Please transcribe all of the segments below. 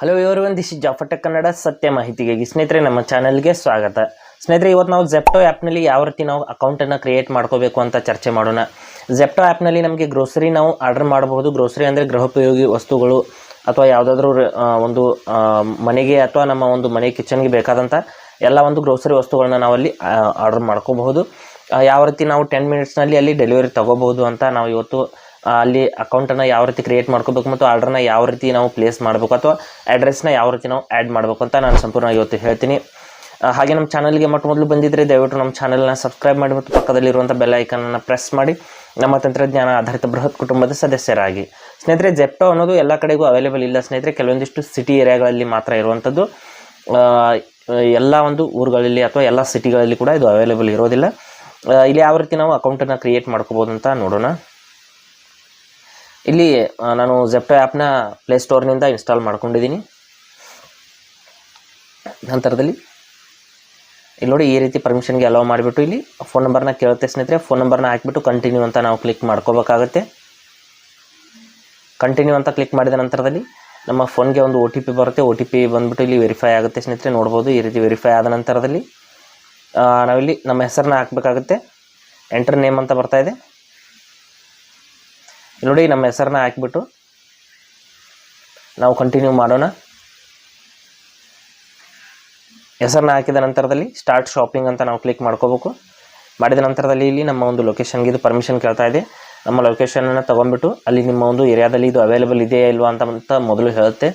Hello ಇವರು ಒಂದು ದಿಶಿ ಜಾಫಟ ಕನ್ನಡ ಸತ್ಯ ಮಾಹಿತಿಗಾಗಿ ಸ್ನೇಹಿತರೆ, ನಮ್ಮ ಚಾನಲ್ಗೆ ಸ್ವಾಗತ. ಸ್ನೇಹಿತರೆ, ಇವತ್ತು ನಾವು ಜೆಪ್ಟೋ ಆ್ಯಪ್ನಲ್ಲಿ ಯಾವ ರೀತಿ ನಾವು ಅಕೌಂಟನ್ನು ಕ್ರಿಯೇಟ್ ಮಾಡ್ಕೋಬೇಕು ಅಂತ ಚರ್ಚೆ ಮಾಡೋಣ. ಜೆಪ್ಟೋ ಆ್ಯಪ್ನಲ್ಲಿ ನಮಗೆ ಗ್ರೋಸರಿ ನಾವು ಆರ್ಡರ್ ಮಾಡಬಹುದು. ಗ್ರೋಸರಿ ಅಂದರೆ ಗೃಹೋಪಯೋಗಿ ವಸ್ತುಗಳು ಅಥವಾ ಯಾವುದಾದ್ರೂ ಒಂದು ಮನೆಗೆ ಅಥವಾ ನಮ್ಮ ಒಂದು ಮನೆ ಕಿಚನ್ಗೆ ಬೇಕಾದಂಥ ಎಲ್ಲ ಒಂದು ಗ್ರೋಸರಿ ವಸ್ತುಗಳನ್ನ ನಾವಲ್ಲಿ ಆರ್ಡರ್ ಮಾಡ್ಕೋಬಹುದು. ಯಾವ ರೀತಿ ನಾವು ಟೆನ್ ಮಿನಿಟ್ಸ್ನಲ್ಲಿ ಅಲ್ಲಿ ಡೆಲಿವರಿ ತೊಗೋಬಹುದು ಅಂತ ನಾವು ಇವತ್ತು ಅಲ್ಲಿ ಅಕೌಂಟನ್ನು ಯಾವ ರೀತಿ ಕ್ರಿಯೇಟ್ ಮಾಡ್ಕೋಬೇಕು ಮತ್ತು ಆರ್ಡ್ರನ್ನ ಯಾವ ರೀತಿ ನಾವು ಪ್ಲೇಸ್ ಮಾಡಬೇಕು ಅಥವಾ ಅಡ್ರೆಸ್ನ ಯಾವ ರೀತಿ ನಾವು ಆ್ಯಡ್ ಮಾಡಬೇಕು ಅಂತ ನಾನು ಸಂಪೂರ್ಣ ಇವತ್ತು ಹೇಳ್ತೀನಿ. ಹಾಗೆ ನಮ್ಮ ಚಾನಲ್ಗೆ ಮೊಟ್ಟ ಮೊದಲು ಬಂದಿದ್ದರೆ ದಯವಿಟ್ಟು ನಮ್ಮ ಚಾನಲ್ನ ಸಬ್ಸ್ಕ್ರೈಬ್ ಮಾಡಿ ಮತ್ತು ಪಕ್ಕದಲ್ಲಿರುವಂಥ ಬೆಲ್ ಐಕನನ್ನು ಪ್ರೆಸ್ ಮಾಡಿ. ನಮ್ಮ ತಂತ್ರಜ್ಞಾನ ಆಧಾರಿತ ಬೃಹತ್ ಕುಟುಂಬದ ಸದಸ್ಯರಾಗಿ. ಸ್ನೇಹಿತರೆ ಜೆಪ್ಟೋ ಅನ್ನೋದು ಎಲ್ಲ ಕಡೆಗೂ ಅವೈಲೇಬಲ್ ಇಲ್ಲ ಸ್ನೇಹಿತರೆ, ಕೆಲವೊಂದಿಷ್ಟು ಸಿಟಿ ಏರಿಯಾಗಳಲ್ಲಿ ಮಾತ್ರ ಇರುವಂಥದ್ದು ಎಲ್ಲ ಒಂದು ಊರುಗಳಲ್ಲಿ ಅಥವಾ ಎಲ್ಲ ಸಿಟಿಗಳಲ್ಲಿ ಕೂಡ ಇದು ಅವೈಲೇಬಲ್ ಇರೋದಿಲ್ಲ. ಇಲ್ಲಿ ಯಾವ ರೀತಿ ನಾವು ಅಕೌಂಟನ್ನು ಕ್ರಿಯೇಟ್ ಮಾಡ್ಕೋಬೋದು ಅಂತ ನೋಡೋಣ. ಇಲ್ಲಿ ನಾನು ಜೆಪ್ಟೋ ಆ್ಯಪ್ನ ಪ್ಲೇಸ್ಟೋರ್ನಿಂದ ಇನ್ಸ್ಟಾಲ್ ಮಾಡ್ಕೊಂಡಿದ್ದೀನಿ. ನಂತರದಲ್ಲಿ, ಇಲ್ಲಿ ನೋಡಿ ಈ ರೀತಿ ಪರ್ಮಿಷನ್ಗೆ ಅಲೋ ಮಾಡಿಬಿಟ್ಟು ಇಲ್ಲಿ ಫೋನ್ ನಂಬರ್ನ ಕೇಳುತ್ತೆ ಸ್ನೇಹಿತರೆ. ಫೋನ್ ನಂಬರ್ನ ಹಾಕಿಬಿಟ್ಟು ಕಂಟಿನ್ಯೂ ಅಂತ ನಾವು ಕ್ಲಿಕ್ ಮಾಡ್ಕೋಬೇಕಾಗತ್ತೆ. ಕಂಟಿನ್ಯೂ ಅಂತ ಕ್ಲಿಕ್ ಮಾಡಿದ ನಂತರದಲ್ಲಿ ನಮ್ಮ ಫೋನ್ಗೆ ಒಂದು ಒ ಟಿ ಪಿ ಬರುತ್ತೆ. ಒ ಟಿ ಪಿ ಬಂದುಬಿಟ್ಟು ಇಲ್ಲಿ ವೆರಿಫೈ ಆಗುತ್ತೆ ಸ್ನೇಹಿತರೆ. ನೋಡ್ಬೋದು ಈ ರೀತಿ ವೆರಿಫೈ ಆದ ನಂತರದಲ್ಲಿ ನಾವಿಲ್ಲಿ ನಮ್ಮ ಹೆಸರನ್ನ ಹಾಕಬೇಕಾಗುತ್ತೆ. ಎಂಟರ್ ನೇಮ್ ಅಂತ ಬರ್ತಾ ಇದೆ. ಇಲ್ಲಿ ನೋಡಿ ನಮ್ಮ ಹೆಸರನ್ನ ಹಾಕಿಬಿಟ್ಟು ನಾವು ಕಂಟಿನ್ಯೂ ಮಾಡೋಣ. ಹೆಸರನ್ನ ಹಾಕಿದ ನಂತರದಲ್ಲಿ ಸ್ಟಾರ್ಟ್ ಶಾಪಿಂಗ್ ಅಂತ ನಾವು ಕ್ಲಿಕ್ ಮಾಡ್ಕೋಬೇಕು. ಮಾಡಿದ ನಂತರದಲ್ಲಿ ಇಲ್ಲಿ ನಮ್ಮ ಒಂದು ಲೊಕೇಶನ್ಗೆ ಇದು ಪರ್ಮಿಷನ್ ಕೇಳ್ತಾ ಇದೆ. ನಮ್ಮ ಲೊಕೇಶನನ್ನು ತೊಗೊಂಡ್ಬಿಟ್ಟು ಅಲ್ಲಿ ನಿಮ್ಮ ಒಂದು ಏರಿಯಾದಲ್ಲಿ ಇದು ಅವೈಲೇಬಲ್ ಇದೆಯಾ ಇಲ್ವಾ ಅಂತ ಅಂತ ಮೊದಲು ಹೇಳುತ್ತೆ.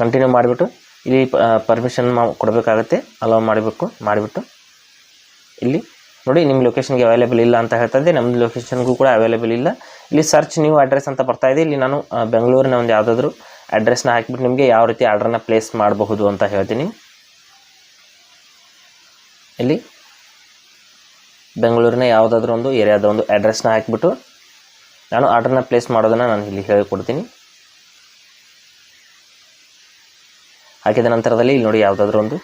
ಕಂಟಿನ್ಯೂ ಮಾಡಿಬಿಟ್ಟು ಇಲ್ಲಿ ಪರ್ಮಿಷನ್ ಕೊಡಬೇಕಾಗತ್ತೆ. ಅಲೋ ಮಾಡಬೇಕು, ಮಾಡಿಬಿಟ್ಟು ಇಲ್ಲಿ ನೋಡಿ ನಿಮ್ಮ ಲೊಕೇಶನ್ಗೆ ಅವೈಲೇಬಲ್ ಇಲ್ಲ ಅಂತ ಹೇಳ್ತದೆ. ನಮ್ಮ ಲೊಕೇಶನ್ಗೂ ಕೂಡ ಅವೈಲೇಬಲ್ ಇಲ್ಲ. ಇಲ್ಲಿ ಸರ್ಚ್ ನ್ಯೂ ಅಡ್ರೆಸ್ ಅಂತ ಬರ್ತಾ ಇದೆ. ಇಲ್ಲಿ ನಾನು ಬೆಂಗಳೂರಿನ ಒಂದು ಯಾವುದಾದ್ರೂ ಅಡ್ರೆಸ್ನ ಹಾಕಿಬಿಟ್ಟು ನಿಮಗೆ ಯಾವ ರೀತಿ ಆರ್ಡ್ರನ್ನ ಪ್ಲೇಸ್ ಮಾಡಬಹುದು ಅಂತ ಹೇಳ್ತೀನಿ. ಇಲ್ಲಿ ಬೆಂಗಳೂರಿನ ಯಾವುದಾದ್ರೂ ಒಂದು ಏರಿಯಾದ ಒಂದು ಅಡ್ರೆಸ್ನ ಹಾಕಿಬಿಟ್ಟು ನಾನು ಆರ್ಡ್ರನ್ನ ಪ್ಲೇಸ್ ಮಾಡೋದನ್ನು ನಾನು ಇಲ್ಲಿ ಹೇಳಿಕೊಡ್ತೀನಿ. ಹಾಕಿದ ನಂತರದಲ್ಲಿ ಇಲ್ಲಿ ನೋಡಿ ಯಾವುದಾದ್ರೂ ಒಂದು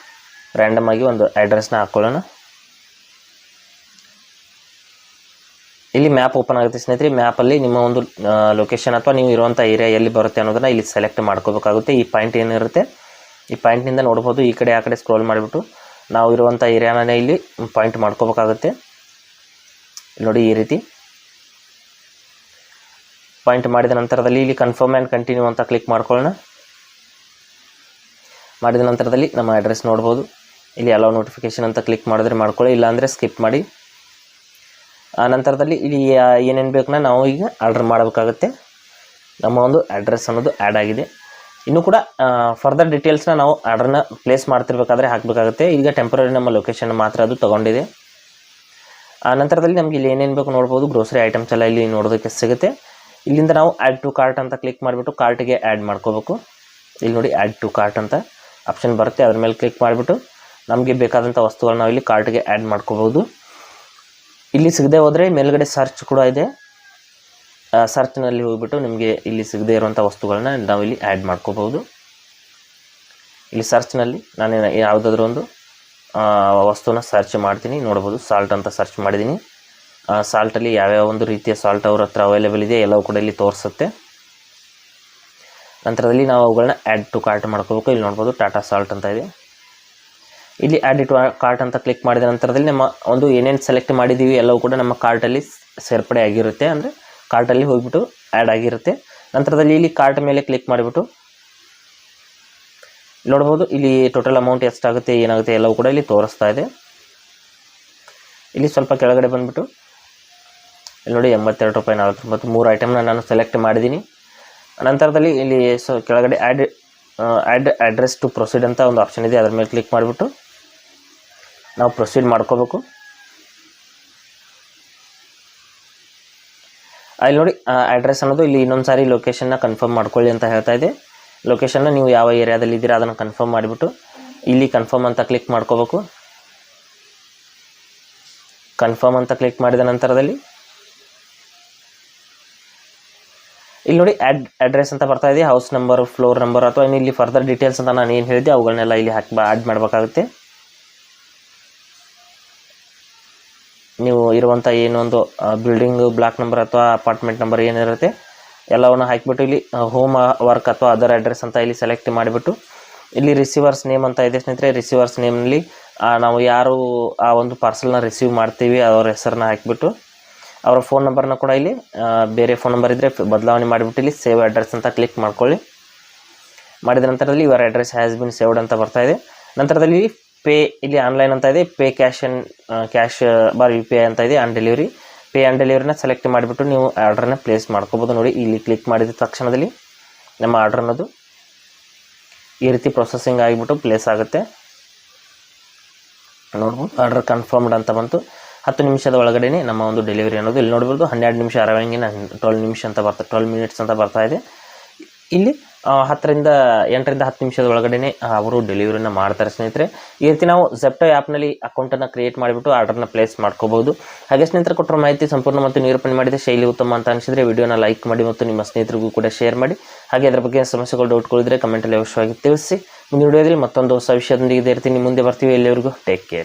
ರ್ಯಾಂಡಮ್ ಆಗಿ ಒಂದು ಅಡ್ರೆಸ್ನ ಹಾಕ್ಕೊಳ್ಳೋಣ ಇಲ್ಲಿ ಮ್ಯಾಪ್ ಓಪನ್ ಆಗುತ್ತೆ ಸ್ನೇಹಿತರೆ ಮ್ಯಾಪಲ್ಲಿ ನಿಮ್ಮ ಒಂದು ಲೊಕೇಶನ್ ಅಥವಾ ನೀವು ಇರುವಂಥ ಏರಿಯಾ ಎಲ್ಲಿ ಬರುತ್ತೆ ಅನ್ನೋದನ್ನು ಇಲ್ಲಿ ಸೆಲೆಕ್ಟ್ ಮಾಡ್ಕೋಬೇಕಾಗುತ್ತೆ. ಈ ಪಾಯಿಂಟ್ ಏನಿರುತ್ತೆ, ಈ ಪಾಯಿಂಟ್ನಿಂದ ನೋಡ್ಬೋದು. ಈ ಕಡೆ, ಆ ಕಡೆ ಸ್ಕ್ರೋಲ್ ಮಾಡಿಬಿಟ್ಟು ನಾವು ಇರುವಂಥ ಏರಿಯಾನೇ ಇಲ್ಲಿ ಪಾಯಿಂಟ್ ಮಾಡ್ಕೋಬೇಕಾಗುತ್ತೆ. ನೋಡಿ ಈ ರೀತಿ. ಪಾಯಿಂಟ್ ಮಾಡಿದ ನಂತರದಲ್ಲಿ ಇಲ್ಲಿ ಕನ್ಫರ್ಮ್ ಆ್ಯಂಡ್ ಕಂಟಿನ್ಯೂ ಅಂತ ಕ್ಲಿಕ್ ಮಾಡ್ಕೊಳ್ಳೋಣ. ಮಾಡಿದ ನಂತರದಲ್ಲಿ ನಮ್ಮ ಅಡ್ರೆಸ್ ನೋಡ್ಬೋದು. ಇಲ್ಲಿ ಅಲೋ ನೋಟಿಫಿಕೇಶನ್ ಅಂತ ಕ್ಲಿಕ್ ಮಾಡಿದ್ರೆ ಮಾಡ್ಕೊಳ್ಳಿ. ಇಲ್ಲಾಂದರೆ ಸ್ಕಿಪ್ ಮಾಡಿ. ಆ ನಂತರದಲ್ಲಿ ಇಲ್ಲಿ ಏನೇನು ಬೇಕನ್ನ ನಾವು ಈಗ ಆರ್ಡರ್ ಮಾಡಬೇಕಾಗುತ್ತೆ. ನಮ್ಮ ಒಂದು ಅಡ್ರೆಸ್ ಅನ್ನೋದು ಆ್ಯಡ್ ಆಗಿದೆ. ಇನ್ನೂ ಕೂಡ ಫರ್ದರ್ ಡೀಟೇಲ್ಸ್ನ ನಾವು ಆರ್ಡ್ರನ್ನ ಪ್ಲೇಸ್ ಮಾಡ್ತಿರ್ಬೇಕಾದ್ರೆ ಹಾಕಬೇಕಾಗುತ್ತೆ. ಈಗ ಟೆಂಪ್ರರಿ ನಮ್ಮ ಲೊಕೇಶನ್ ಮಾತ್ರ ಅದು ತೊಗೊಂಡಿದೆ. ಆ ನಂತರದಲ್ಲಿ ನಮಗೆ ಇಲ್ಲಿ ಏನೇನು ಬೇಕು ನೋಡ್ಬೋದು. ಗ್ರೋಸರಿ ಐಟಮ್ಸ್ ಎಲ್ಲ ಇಲ್ಲಿ ನೋಡೋದಕ್ಕೆ ಸಿಗುತ್ತೆ. ಇಲ್ಲಿಂದ ನಾವು ಆ್ಯಡ್ ಟು ಕಾರ್ಟ್ ಅಂತ ಕ್ಲಿಕ್ ಮಾಡಿಬಿಟ್ಟು ಕಾರ್ಟಿಗೆ ಆ್ಯಡ್ ಮಾಡ್ಕೋಬೇಕು. ಇಲ್ಲಿ ನೋಡಿ ಆ್ಯಡ್ ಟು ಕಾರ್ಟ್ ಅಂತ ಆಪ್ಷನ್ ಬರುತ್ತೆ. ಅದ್ರ ಮೇಲೆ ಕ್ಲಿಕ್ ಮಾಡಿಬಿಟ್ಟು ನಮಗೆ ಬೇಕಾದಂಥ ವಸ್ತುಗಳನ್ನ ನಾವು ಇಲ್ಲಿ ಕಾರ್ಟ್ಗೆ ಆ್ಯಡ್ ಮಾಡ್ಕೋಬೋದು ಇಲ್ಲಿ ಸಿಗದೆ ಹೋದರೆ ಮೇಲ್ಗಡೆ ಸರ್ಚ್ ಕೂಡ ಇದೆ. ಸರ್ಚ್ನಲ್ಲಿ ಹೋಗ್ಬಿಟ್ಟು ನಿಮಗೆ ಇಲ್ಲಿ ಸಿಗದೆ ಇರುವಂಥ ವಸ್ತುಗಳನ್ನ ನಾವು ಇಲ್ಲಿ ಆ್ಯಡ್ ಮಾಡ್ಕೋಬೋದು ಇಲ್ಲಿ ಸರ್ಚ್ನಲ್ಲಿ ನಾನು ಯಾವುದಾದ್ರೂ ಒಂದು ವಸ್ತುನ ಸರ್ಚ್ ಮಾಡ್ತೀನಿ, ನೋಡ್ಬೋದು ಸಾಲ್ಟ್ ಅಂತ ಸರ್ಚ್ ಮಾಡಿದ್ದೀನಿ ಸಾಲ್ಟಲ್ಲಿ ಯಾವ್ಯಾವ ಒಂದು ರೀತಿಯ ಸಾಲ್ಟ್ ಅವ್ರ ಹತ್ರ ಅವೈಲೇಬಲ್ ಇದೆ, ಎಲ್ಲವೂ ಕೂಡ ಇಲ್ಲಿ ತೋರಿಸುತ್ತೆ. ನಂತರದಲ್ಲಿ ನಾವು ಅವುಗಳನ್ನ ಆ್ಯಡ್ ಟು ಕಾರ್ಟ್ ಮಾಡ್ಕೋಬೇಕು. ಇಲ್ಲಿ ನೋಡ್ಬೋದು ಟಾಟಾ ಸಾಲ್ಟ್ ಅಂತ ಇದೆ. ಇಲ್ಲಿ ಆ್ಯಡ್ ಕಾರ್ಟ್ ಅಂತ ಕ್ಲಿಕ್ ಮಾಡಿದ ನಂತರದಲ್ಲಿ ನಮ್ಮ ಒಂದು ಏನೇನು ಸೆಲೆಕ್ಟ್ ಮಾಡಿದ್ದೀವಿ ಎಲ್ಲವೂ ಕೂಡ ನಮ್ಮ ಕಾರ್ಟಲ್ಲಿ ಸೇರ್ಪಡೆ ಆಗಿರುತ್ತೆ. ಅಂದರೆ ಕಾರ್ಟಲ್ಲಿ ಹೋಗಿಬಿಟ್ಟು ಆ್ಯಡ್ ಆಗಿರುತ್ತೆ. ನಂತರದಲ್ಲಿ ಇಲ್ಲಿ ಕಾರ್ಟ್ ಮೇಲೆ ಕ್ಲಿಕ್ ಮಾಡಿಬಿಟ್ಟು ನೋಡ್ಬೋದು. ಇಲ್ಲಿ ಟೋಟಲ್ ಅಮೌಂಟ್ ಎಷ್ಟಾಗುತ್ತೆ, ಏನಾಗುತ್ತೆ ಎಲ್ಲವೂ ಕೂಡ ಇಲ್ಲಿ ತೋರಿಸ್ತಾ ಇದೆ. ಇಲ್ಲಿ ಸ್ವಲ್ಪ ಕೆಳಗಡೆ ಬಂದುಬಿಟ್ಟು ಇಲ್ಲಿ ನೋಡಿ ಎಂಬತ್ತೆರಡು ರೂಪಾಯಿ, ನಲವತ್ತೊಂಬತ್ತು ಮೂರು ಐಟಮ್ನ ನಾನು ಸೆಲೆಕ್ಟ್ ಮಾಡಿದ್ದೀನಿ ನಂತರದಲ್ಲಿ ಇಲ್ಲಿ ಸೊ ಕೆಳಗಡೆ add add address to proceed ಅಂತ ಒಂದು ಆಪ್ಷನ್ ಇದೆ. ಅದ್ರ ಮೇಲೆ ಕ್ಲಿಕ್ ಮಾಡಿಬಿಟ್ಟು ನಾವು ಪ್ರೊಸೀಡ್ ಮಾಡ್ಕೋಬೇಕು. ಅಲ್ಲಿ ನೋಡಿ ಅಡ್ರೆಸ್ ಅನ್ನೋದು ಇಲ್ಲಿ ಇನ್ನೊಂದು ಸಾರಿ ಲೊಕೇಶನ್ನ ಕನ್ಫರ್ಮ್ ಮಾಡ್ಕೊಳ್ಳಿ ಅಂತ ಹೇಳ್ತಾ ಇದೆ. ಲೊಕೇಶನ್ನ ನೀವು ಯಾವ ಏರಿಯಾದಲ್ಲಿ ಇದ್ದೀರಾ ಅದನ್ನು ಕನ್ಫರ್ಮ್ ಮಾಡಿಬಿಟ್ಟು ಇಲ್ಲಿ ಕನ್ಫರ್ಮ್ ಅಂತ ಕ್ಲಿಕ್ ಮಾಡ್ಕೋಬೇಕು. ಕನ್ಫರ್ಮ್ ಅಂತ ಕ್ಲಿಕ್ ಮಾಡಿದ ನಂತರದಲ್ಲಿ ಇಲ್ಲಿ ನೋಡಿ ಅಡ್ರೆಸ್ ಅಂತ ಬರ್ತಾ ಇದೆ. ಹೌಸ್ ನಂಬರ್ ಫ್ಲೋರ್ ನಂಬರ್ ಅಥವಾ ಇಲ್ಲಿ ಫರ್ದರ್ ಡೀಟೇಲ್ಸ್ ಅಂತ ನಾನು ಏನು ಹೇಳಿದೆ ಅವುಗಳನ್ನೆಲ್ಲ ಇಲ್ಲಿ ಹಾಕಿ ಆ್ಯಡ್ ಮಾಡಬೇಕಾಗುತ್ತೆ. ನೀವು ಇರುವಂಥ ಏನೊಂದು ಬಿಲ್ಡಿಂಗ್ ಬ್ಲಾಕ್ ನಂಬರ್ ಅಥವಾ ಅಪಾರ್ಟ್ಮೆಂಟ್ ನಂಬರ್ ಏನಿರುತ್ತೆ, ಎಲ್ಲವನ್ನು ಹಾಕಿಬಿಟ್ಟು ಇಲ್ಲಿ ಹೋಮ್ ವರ್ಕ್ ಅಥವಾ ಅದರ್ ಅಡ್ರೆಸ್ ಅಂತ ಇಲ್ಲಿ ಸೆಲೆಕ್ಟ್ ಮಾಡಿಬಿಟ್ಟು, ಇಲ್ಲಿ ರಿಸೀವರ್ಸ್ ನೇಮ್ ಅಂತ ಇದೆ ಸ್ನೇಹಿತರೆ ರಿಸೀವರ್ಸ್ ನೇಮ್ನಲ್ಲಿ ನಾವು ಯಾರು ಆ ಒಂದು ಪಾರ್ಸಲ್ನ ರಿಸೀವ್ ಮಾಡ್ತೀವಿ, ಅವ್ರ ಹೆಸರನ್ನ ಹಾಕಿಬಿಟ್ಟು, ಅವರ ಫೋನ್ ನಂಬರ್ನ ಕೂಡ ಇಲ್ಲಿ ಬೇರೆ ಫೋನ್ ನಂಬರ್ ಇದ್ದರೆ ಬದಲಾವಣೆ ಮಾಡಿಬಿಟ್ಟು ಇಲ್ಲಿ ಸೇವ್ ಅಡ್ರೆಸ್ ಅಂತ ಕ್ಲಿಕ್ ಮಾಡ್ಕೊಳ್ಳಿ. ಮಾಡಿದ ನಂತರದಲ್ಲಿ ಇವರ ಅಡ್ರೆಸ್ ಹ್ಯಾಸ್ ಬಿನ್ ಸೇವ್ಡ್ ಅಂತ ಬರ್ತಾ ಇದೆ. ನಂತರದಲ್ಲಿ ಪೇ ಇಲ್ಲಿ ಆನ್ಲೈನ್ ಅಂತ ಇದೆ. Pay cash and cash bar U P I ಅಂತ ಇದೆ. ಆನ್ ಡೆಲಿವರಿ ಪೇ ಆನ್ ಡೆಲಿವರಿನ ಸೆಲೆಕ್ಟ್ ಮಾಡಿಬಿಟ್ಟು ನೀವು ಆರ್ಡ್ರನ್ನ ಪ್ಲೇಸ್ ಮಾಡ್ಕೋಬೋದು ನೋಡಿ. ಇಲ್ಲಿ ಕ್ಲಿಕ್ ಮಾಡಿದ ತಕ್ಷಣದಲ್ಲಿ ನಮ್ಮ ಆರ್ಡ್ರ್ ಅನ್ನೋದು ಈ ರೀತಿ ಪ್ರೊಸೆಸಿಂಗ್ ಆಗಿಬಿಟ್ಟು ಪ್ಲೇಸ್ ಆಗುತ್ತೆ. ನೋಡ್ಬೋದು. ಆರ್ಡರ್ ಕನ್ಫರ್ಮ್ಡ್ ಅಂತ ಬಂತು. ಹತ್ತು ನಿಮಿಷದ ಒಳಗಡೆನೆ ನಮ್ಮ ಒಂದು ಡೆಲಿವರಿ ಅನ್ನೋದು ಇಲ್ಲಿ ನೋಡ್ಬೋದು. ಹನ್ನೆರಡು ನಿಮಿಷ ಅರವಂಗಿನ ಟ್ವೆಲ್ ನಿಮಿಷ ಅಂತ ಬರ್ತಾ ಟ್ವೆಲ್ ಮಿನಿಟ್ಸ್ ಅಂತ ಬರ್ತಾ ಇದೆ. ಇಲ್ಲಿ ಹತ್ತರಿಂದ ಎಂಟರಿಂದ ಹತ್ತು ನಿಮಿಷದ ಒಳಗಡೆನೆ ಅವರು ಡೆಲಿವರಿನ ಮಾಡ್ತಾರೆ ಸ್ನೇಹಿತರೆ. ಈ ರೀತಿ ನಾವು ಜೆಪ್ಟೋ ಆ್ಯಪ್ನಲ್ಲಿ ಅಕೌಂಟನ್ನು ಕ್ರಿಯೇಟ್ ಮಾಡಿಬಿಟ್ಟು ಆರ್ಡರ್ನ ಪ್ಲೇಸ್ ಮಾಡ್ಕೋಬಹುದು. ಹಾಗೆ ಸ್ನೇಹಿತರೆ ಕೊಟ್ಟರು ಮಾಹಿತಿ ಸಂಪೂರ್ಣ ಮತ್ತು ನಿರೂಪಣೆ ಮಾಡಿದ ಶೈಲಿ ಉತ್ತಮ ಅಂತ ಅನಿಸಿದರೆ ವಿಡಿಯೋನ ಲೈಕ್ ಮಾಡಿ ಮತ್ತು ನಿಮ್ಮ ಸ್ನೇಹಿತರಿಗೂ ಕೂಡ ಶೇರ್ ಮಾಡಿ. ಹಾಗೆ ಅದರ ಬಗ್ಗೆ ಸಮಸ್ಯೆಗಳು ಡೌಟ್ಗಳಿದ್ರೆ ಕಮೆಂಟಲ್ಲಿ ಅವಶ್ಯವಾಗಿ ತಿಳಿಸಿ. ಮುಂದಿನ ವಿಡಿಯೋದಲ್ಲಿ ಮತ್ತೊಂದು ಹೊಸ ವಿಷಯದೊಂದಿಗೆ ಇದೇ ಇರ್ತೀನಿ ನಿಮ್ಮ ಮುಂದೆ ಬರ್ತೀವಿ. ಎಲ್ಲಿವರೆಗೂ ಟೇಕ್ ಕೇರ್